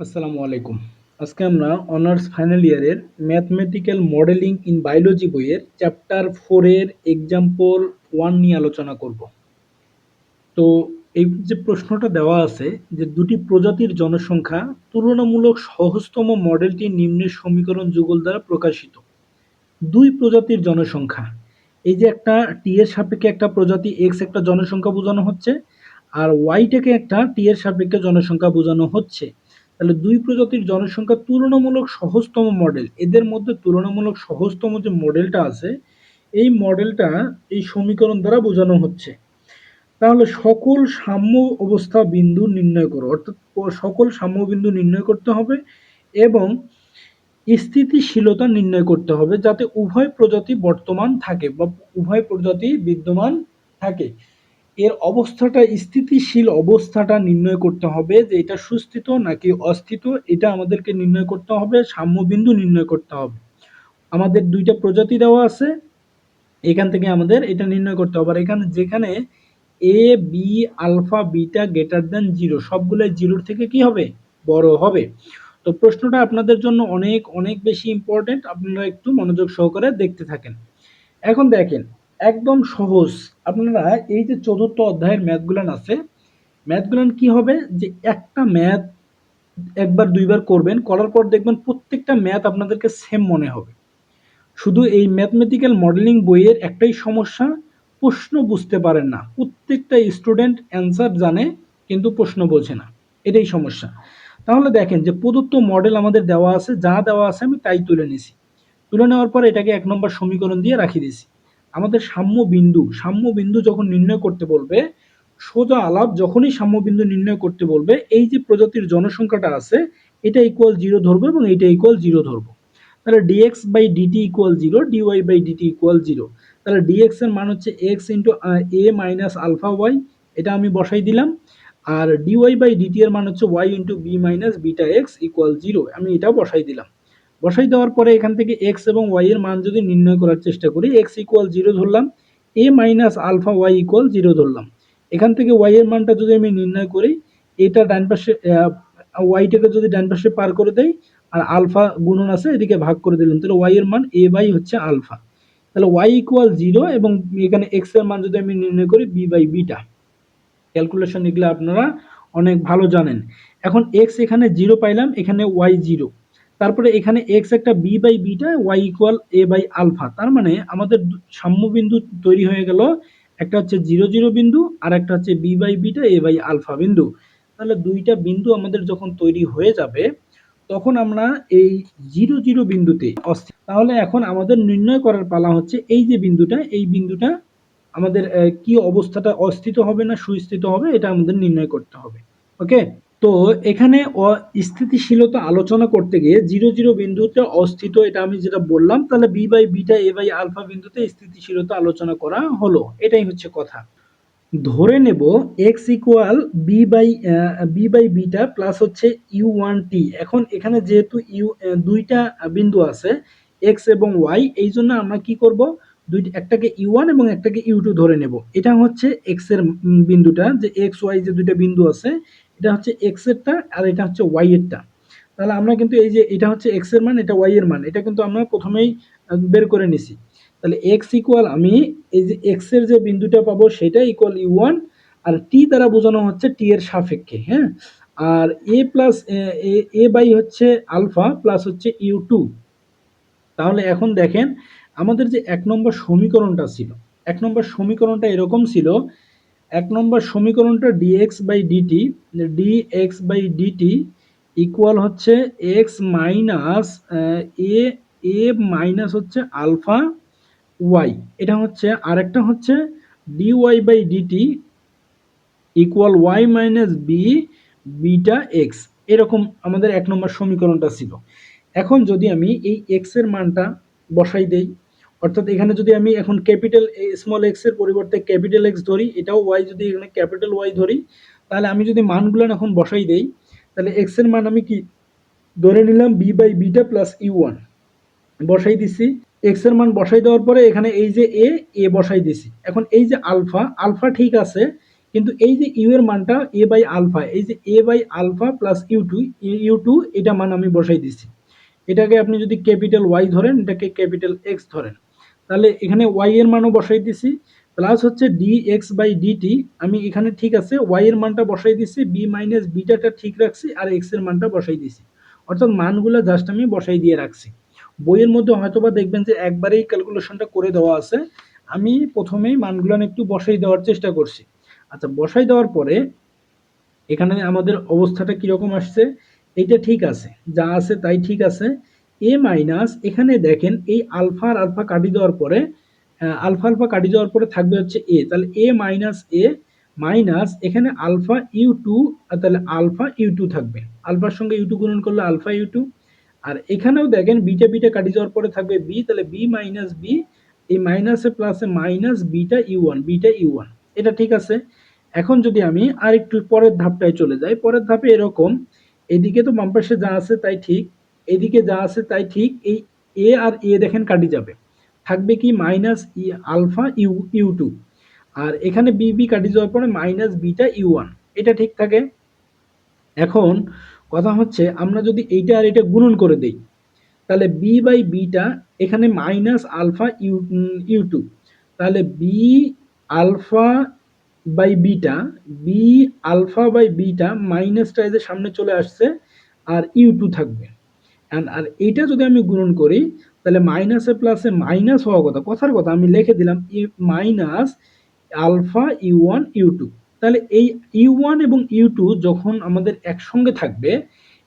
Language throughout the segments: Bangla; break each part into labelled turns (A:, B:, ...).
A: আসসালামু আলাইকুম। আজকে আমরা অনার্স ফাইনাল ইয়ারের ম্যাথমেটিক্যাল মডেলিং ইন বায়োলজি বইয়ের চ্যাপ্টার ফোরের এক্সাম্পল ওয়ান নিয়ে আলোচনা করব। তো এই যে প্রশ্নটা দেওয়া আছে যে দুটি প্রজাতির জনসংখ্যা তুলনামূলক সহজতম মডেলটি নিম্নের সমীকরণ যুগল দ্বারা প্রকাশিত। দুই প্রজাতির জনসংখ্যা, এই যে একটা টি এর সাপেক্ষে একটা প্রজাতি এক্স একটা জনসংখ্যা বোঝানো হচ্ছে, আর ওয়াইটাকে একটা টি এর সাপেক্ষে জনসংখ্যা বোঝানো হচ্ছে। তাহলে দুই প্রজাতির জনসংখ্যা তুলনামূলক সহজতম মডেল এদের মধ্যে তুলনামূলক সহজতম যে মডেলটা আছে, এই মডেলটা এই সমীকরণ দ্বারা বোঝানো হচ্ছে। তাহলে সকল সাম্য অবস্থা বিন্দু নির্ণয় করো, অর্থাৎ সকল সাম্য বিন্দু নির্ণয় করতে হবে এবং স্থিতিশীলতা নির্ণয় করতে হবে যাতে উভয় প্রজাতি বর্তমান থাকে বা উভয় প্রজাতি বিদ্যমান থাকে। এর অবস্থাটা, স্থিতিশীল অবস্থাটা নির্ণয় করতে হবে যে এটা সুস্থিত নাকি অস্থিত, এটা আমাদেরকে নির্ণয় করতে হবে, সাম্যবিন্দু নির্ণয় করতে হবে। আমাদের দুইটা প্রজাতি দেওয়া আছে, এখান থেকে আমাদের এটা নির্ণয় করতে হবে। আর এখানে যেখানে A B alpha, beta, greater than zero, সবগুলোই জিরোর থেকে কি হবে? বড় হবে। তো প্রশ্নটা আপনাদের জন্য অনেক অনেক বেশি ইম্পর্টেন্ট আপনারা একটু মনোযোগ সহকারে দেখতে থাকেন। এখন দেখেন একদম সহজ। আপনারা এই যে চতুর্থ অধ্যায়ের ম্যাথগুলান আছে ম্যাথগুলান কি হবে? যে একটা ম্যাথ একবার দুইবার করবেন, করার পর দেখবেন প্রত্যেকটা ম্যাথ আপনাদেরকে সেম মনে হবে। শুধু এই ম্যাথমেটিক্যাল মডেলিং বইয়ের একটাই সমস্যা, প্রশ্ন বুঝতে পারেন না। প্রত্যেকটা স্টুডেন্ট অ্যান্সার জানে, কিন্তু প্রশ্ন বোঝে না। এটাই সমস্যা। তাহলে দেখেন যে প্রদত্ত মডেল আমাদের দেওয়া আছে, যা দেওয়া আছে আমি তাই তুলে নিছি। তুলে নেওয়ার পর এটাকে এক নম্বর সমীকরণ দিয়ে রাখি দিছি। আমাদের সাম্য বিন্দু সাম্য বিন্দু যখন নির্ণয় করতে বলবে, সোজা আলাপ যখনই সাম্য বিন্দু নির্ণয় করতে বলবে, এই যে প্রজাতির জনসংখ্যাটা আছে, এটা ইকুয়াল জিরো ধরবো এবং এটা ইকুয়াল জিরো ধরবো। তাহলে d x by d t equal zero d y by d t equal zero তাহলে ডিএক্স এর মান হচ্ছে x into a minus alpha y এটা আমি বসাই দিলাম। আর ডিওয়াই বাই ডিটি এর মান হচ্ছে y into b minus beta x equal zero আমি এটাও বসাই দিলাম। বসাই দেওয়ার পরে এখান থেকে এক্স এবং ওয়াই এর মান যদি নির্ণয় করার চেষ্টা করি এক্স ইকুয়াল জিরো ধরলাম a minus alpha y equal zero ধরলাম। এখান থেকে ওয়াই এর মানটা যদি আমি নির্ণয় করি, এটা ডান পাশে ওয়াইটাকে যদি ডান পাশে পার করে দেয় আর আলফা গুণন আছে, এদিকে ভাগ করে দিলাম, তাহলে ওয়াই এর মান এ বাই হচ্ছে আলফা তাহলে ওয়াই ইকুয়াল জিরো এবং এখানে এক্সের মান যদি আমি নির্ণয় করি বি বাই বিটা ক্যালকুলেশন এগুলো আপনারা অনেক ভালো জানেন। এখন এক্স এখানে জিরো পাইলাম, এখানে ওয়াই জিরো তারপরে এখানে এক্স একটা b by beta y equal a by alpha তার মানে আমাদের সাম্য বিন্দু তৈরি হয়ে গেল। একটা হচ্ছে জিরো জিরো বিন্দু, আর একটা হচ্ছে b by beta a by alpha বিন্দু। তাহলে দুইটা বিন্দু আমাদের যখন তৈরি হয়ে যাবে, তখন আমরা এই জিরো জিরো বিন্দুতে অস্থির তাহলে এখন আমাদের নির্ণয় করার পালা হচ্ছে এই যে বিন্দুটা, এই বিন্দুটা আমাদের কি অবস্থাটা অস্থিত হবে না সুস্থিত হবে, এটা আমাদের নির্ণয় করতে হবে। ওকে তো এখানে স্থিতিশীলতা আলোচনা করতে গিয়ে জিরো জিরো বিন্দুতে অস্থিত, এটা আমি যেটা বললাম, তাহলে b by beta a by alpha বিন্দুতে স্থিতিশীলতা আলোচনা করা হলো। এটাই হচ্ছে কথা। ধরে নেব x equal b by b by beta plus হচ্ছে ইউ ওয়ান টি এখন এখানে যেহেতু ইউ দুইটা বিন্দু আছে এক্স এবং ওয়াই এই জন্য আমরা কি করব? দুই, একটাকে ইউ ওয়ান এবং একটাকে ইউ টু ধরে নেব। এটা হচ্ছে এক্সের বিন্দুটা, যে এক্স ওয়াই যে দুইটা বিন্দু আছে এটা হচ্ছে এক্স এরটা আর এটা হচ্ছে ওয়াই এরটা তাহলে আমরা কিন্তু এই যে এটা হচ্ছে এক্সের মান, এটা ওয়াই এর মান, এটা কিন্তু আমরা প্রথমেই বের করে নিছি। তাহলে এক্স ইকুয়াল আমি এই যে এক্সের যে বিন্দুটা পাবো সেটা ইকুয়াল ইউ ওয়ান আর টি দ্বারা বোঝানো হচ্ছে টি এর সাপেক্ষে হ্যাঁ? আর এ প্লাস এ বাই হচ্ছে আলফা প্লাস হচ্ছে ইউ টু তাহলে এখন দেখেন, আমাদের যে এক নম্বর সমীকরণটা ছিল, এক নম্বর সমীকরণটা এরকম ছিল এক নম্বর সমীকরণটা d x by d t d x by d t equal হচ্ছে x minus a a minus হচ্ছে আলফা ওয়াই এটা হচ্ছে, আরেকটা হচ্ছে d y by d t equal y minus b beta x এরকম আমাদের এক নম্বর সমীকরণটা ছিল। এখন যদি আমি এই এক্সের মানটা বসাই দেই অর্থাৎ এখানে যদি আমি এখন ক্যাপিটাল স্মল এক্সের পরিবর্তে ক্যাপিটাল এক্স ধরি, এটাও ওয়াই যদি এখানে ক্যাপিটাল ওয়াই ধরি, তাহলে আমি যদি মানগুলো এখন বসাই দেই, তাহলে এক্সের মান আমি কি ধরে নিলাম b by beta plus u one বসাই দিছি এক্সের মান বসাই দেওয়ার পরে এখানে এই যে এ এ বসাই দিছি। এখন এই যে আলফা আলফা ঠিক আছে, কিন্তু এই যে ইউ এর মানটা এ বাই আলফা, এই যে a by alpha plus u two u two এটা মান আমি বসাই দিছি। এটাকে আপনি যদি ক্যাপিটাল ওয়াই ধরেন, এটাকে ক্যাপিটাল এক্স ধরেন। তাহলে এখানে ওয়াই এর মানও বসাই দিছি প্লাস হচ্ছে ডি এক্স বাই ডিটি আমি এখানে ঠিক আছে ওয়াই এর মানটা বসাই দিছি বি মাইনাস বিটাটা ঠিক রাখছি, আর এক্সের মানটা বসাই দিছি। অর্থাৎ মানগুলো জাস্ট আমি বসাই দিয়ে রাখছি। বইয়ের মধ্যে হয়তোবা দেখবেন যে একবারেই ক্যালকুলেশনটা করে দেওয়া আছে। আমি প্রথমেই মানগুলো একটু বসাই দেওয়ার চেষ্টা করছি। আচ্ছা বসাই দেওয়ার পরে এখানে আমাদের অবস্থাটা কীরকম আসছে? এইটা ঠিক আছে, যা আছে তাই ঠিক আছে। এ মাইনাস এখানে দেখেন এই আলফা আর আলফা কাটি দেওয়ার পরে আলফা আলফা কাটি দেওয়ার পরে থাকবে হচ্ছে এ তাহলে এ মাইনাস এ মাইনাস এখানে আলফা ইউ টু তাহলে আলফা ইউ টু থাকবে। আলফার সঙ্গে ইউ টু গুণন করলে আলফা ইউ টু আর এখানেও দেখেন বিটা বিটা কাটি যাওয়ার পরে থাকবে বি তাহলে বি মাইনাস বি এই মাইনাসে প্লাসে minus beta u one beta u one এটা ঠিক আছে? এখন যদি আমি আর একটু পরের ধাপটায় চলে যাই, পরের ধাপে এরকম, এদিকে তো বাম পাশে যা আছে তাই ঠিক এদিকে যা আছে তাই ঠিক, এই এ আর এ দেখেন কাটি যাবে। থাকবে কি minus e alpha u u two আর এখানে বি বি কাটি যাওয়ার পরে মাইনাস বিটা ইউ ওয়ান এটা ঠিক থাকে? এখন কথা হচ্ছে, আমরা যদি এইটা আর এটা গুণন করে দেই, তাহলে বি বাই বিটা এখানে minus alpha u u two তাহলে b alpha by beta b alpha by beta মাইনাসটা এদের সামনে চলে আসছে, আর ইউ টু থাকবে। আর এইটা যদি আমি গুণন করি, তাহলে মাইনাসে প্লাসে মাইনাস হওয়া কথা, কথার কথা আমি লিখে দিলাম e minus alpha u one u two তাহলে এই ইউ ওয়ান এবং ইউ টু যখন আমাদের একসঙ্গে থাকবে,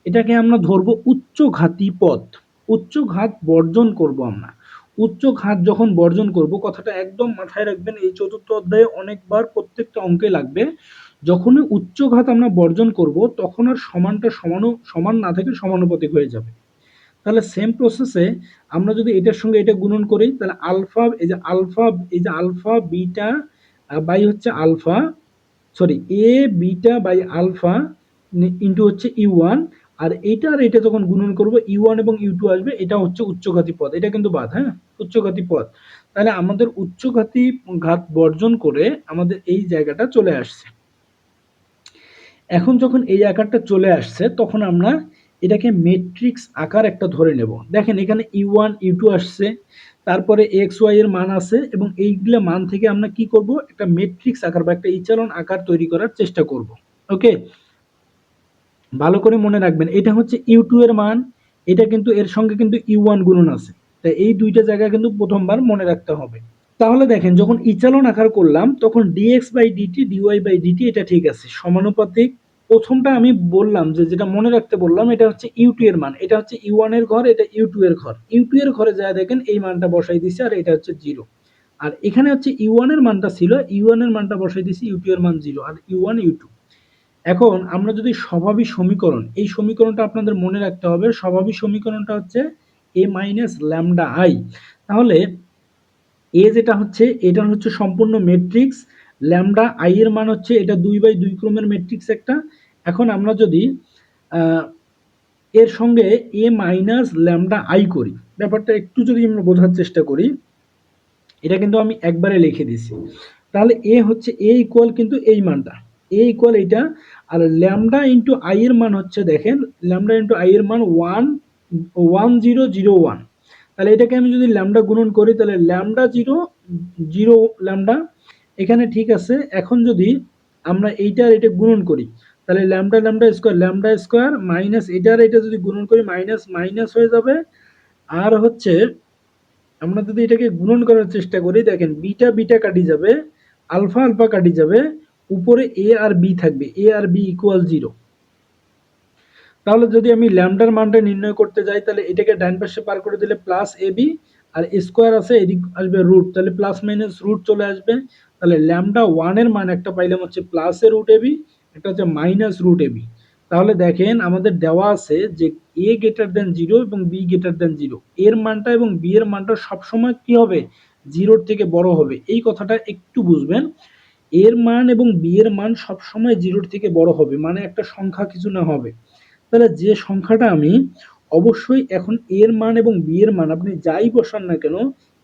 A: এটাকে আমরা ধরবো উচ্চঘাতী পথ। উচ্চঘাত বর্জন করব আমরা। উচ্চ ঘাত যখন বর্জন করব, কথাটা একদম মাথায় রাখবেন, এই চতুর্থ অধ্যায়ে অনেকবার প্রত্যেকটা অঙ্কে লাগবে। যখনই উচ্চ ঘাত আমরা বর্জন করব, তখন আর সমানটা সমানু সমান না থেকে সমানুপাতিক হয়ে যাবে। তাহলে সেম প্রসেসে আমরা যদি এটার সঙ্গে এটা গুণন করি, তাহলে আলফা এই যে আলফা এই যে আলফা বিটা বাই হচ্ছে alpha sorry a beta by alpha into হচ্ছে ইউ ওয়ান আর এইটা আর এটা যখন গুণন করব ইউ ওয়ান এবং ইউ টু আসবে, এটা হচ্ছে উচ্চঘাতী পদ এটা কিন্তু বাদ হ্যাঁ? উচ্চঘাতী পদ তাহলে আমাদের উচ্চঘাতী ঘাত বর্জন করে আমাদের এই জায়গাটা চলে আসছে। এখন যখন এই আকারটা চলে আসছে, তখন আমরা এটাকে মেট্রিক্স আকার একটা ধরে নেব। দেখেন এখানে ইউ ওয়ান ইউ টু আসছে, তারপরে এক্স ওয়াই এর মান আছে এবং এইগুলো মান থেকে আমরা কি করব? একটা মেট্রিক্স আকার বা একটা ইচালন আকার তৈরি করার চেষ্টা করব। ওকে? ভালো করে মনে রাখবেন, এটা হচ্ছে ইউ টু এর মান, এটা কিন্তু এর সঙ্গে কিন্তু ইউ ওয়ান গুণন আছে। তাই এই দুইটা জায়গা কিন্তু প্রথমবার মনে রাখতে হবে। তাহলে দেখেন, যখন ইচালন আকার করলাম, তখন d x by d t d y by d t এটা ঠিক আছে। সমানুপাতিক প্রথমটা আমি বললাম যে, যেটা মনে রাখতে বললাম, এটা হচ্ছে ইউ টু এর মান। এটা হচ্ছে ইউ ওয়ানের ঘর, এটা ইউ টু এর ঘর। ইউ টু এর ঘরে যা দেখেন, এই মানটা বসাই দিছে, আর এটা হচ্ছে জিরো আর এখানে হচ্ছে ইউ ওয়ানের মানটা ছিল ইউ ওয়ানের মানটা বসাই দিছি ইউ টু এর মান জিরো আর ইউ ওয়ান ইউ টু এখন আমরা যদি স্বভাবিক সমীকরণ, এই সমীকরণটা আপনাদের মনে রাখতে হবে স্বভাবিক সমীকরণটা হচ্ছে এ মাইনাস ল্যামডা আই তাহলে এ যেটা হচ্ছে এটা হচ্ছে সম্পূর্ণ মেট্রিক্স ল্যামডা আই এর মান হচ্ছে, এটা দুই বাই দুই ক্রমের মেট্রিক্স একটা। এখন আমরা যদি এর সঙ্গে এ মাইনাস ল্যামডা আই করি, ব্যাপারটা একটু যদি আমরা বোঝার চেষ্টা করি, এটা কিন্তু আমি একবারে লিখে দিছি। তাহলে এ হচ্ছে এ ইকুয়াল কিন্তু এই মানটা। এ ইকুয়াল এইটা, আর ল্যামডা ইন্টু আই এর মান হচ্ছে দেখেন, ল্যামডা ইন্টু আই এর মান one one zero zero one তাহলে এটাকে আমি যদি ল্যামডা গুণন করি, তাহলে ল্যামডা জিরো জিরো ল্যামডা, এখানে ঠিক আছে, এখন যদি আমরা এইটার এটা গুণন করি তাহলে lambda lambda square lambda square minus এটার এটা যদি গুণন করি মাইনাস মাইনাস হয়ে যাবে। আর হচ্ছে আমরা যদি এটাকে গুণন করার চেষ্টা করি, দেখেন বিটা বিটা কাটি যাবে, আলফা আলফা কাটি যাবে, উপরে এ আর বি থাকবে, এ আর বি ইকুয়াল জিরো তাহলে যদি আমি ল্যামডার মানটা নির্ণয় করতে যাই, তাহলে এটাকে ডাইন পাশে পার করে দিলে প্লাস এ বি আর স্কোয়ার আছে, এদিক আসবে রুট তাহলে প্লাস মাইনাস রুট চলে আসবে। তাহলে ল্যামডা ওয়ানের মান একটা পাইলাম হচ্ছে প্লাসের রুট এবি একটা হচ্ছে মাইনাস রুট এবি তাহলে দেখেন আমাদের দেওয়া আছে যে এ গ্রেটার দেন জিরো এবং বি গ্রেটার দেন জিরো এর মানটা এবং বি এর মানটা সবসময় কি হবে? জিরোর থেকে বড় হবে। এই কথাটা একটু বুঝবেন। এর মান এবং বি এর মান সবসময় জিরোর থেকে বড় হবে মানে একটা সংখ্যা কিছু না হবে। তাহলে যে সংখ্যাটা আমি, অবশ্যই এখন এর মান এবং বি এর মান, আপনি যাই বসান না কেন,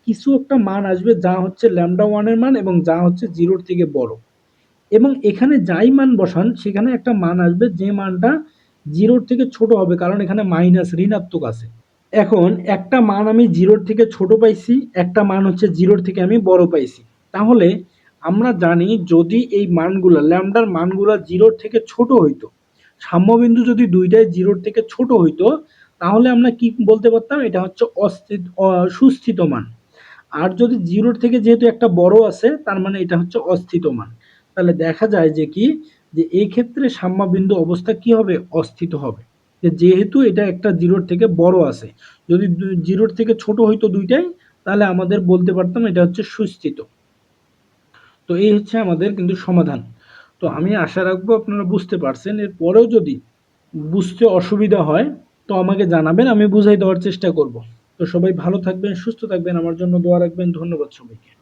A: কিছু একটা মান আসবে যা হচ্ছে ল্যামডা ওয়ানের মান এবং যা হচ্ছে জিরোর থেকে বড়। এবং এখানে যাই মান বসান, সেখানে একটা মান আসবে, যে মানটা জিরোর থেকে ছোট হবে, কারণ এখানে মাইনাস ঋণাত্মক আছে। এখন একটা মান আমি জিরোর থেকে ছোট পাইছি, একটা মান হচ্ছে জিরোর থেকে আমি বড় পাইছি। তাহলে আমরা জানি যদি এই মানগুলো ল্যামডার মানগুলো জিরোর থেকে ছোট হইতো, সাম্যবিন্দু যদি দুইটাই জিরোর থেকে ছোট হইতো, তাহলে আমরা কি বলতে পারতাম? এটা হচ্ছে অস্থিত সুস্থিত মান। আর যদি জিরোর থেকে যেহেতু একটা বড় আছে, তার মানে এটা হচ্ছে অস্থিত মান। তাহলে দেখা যায় যে কি? যে এই ক্ষেত্রে সাম্যবিন্দু অবস্থা কি হবে? অস্থিত হবে। যেহেতু এটা একটা জিরোর থেকে বড় আছে, যদি জিরোর থেকে ছোট হইতো দুইটাই, তাহলে আমাদের বলতে পারতাম এটা হচ্ছে সুস্থিত। তো এই হচ্ছে আমাদের কিন্তু সমাধান। তো আমি আশা রাখব আপনারা বুঝতে পারছেন। এরপরেও যদি বুঝতে অসুবিধা হয়, তো আমাকে জানাবেন, আমি বুঝাই দেওয়ার চেষ্টা করব। তো সবাই ভালো থাকবেন, সুস্থ থাকবেন, আমার জন্য দোয়া রাখবেন। ধন্যবাদ সবাইকে।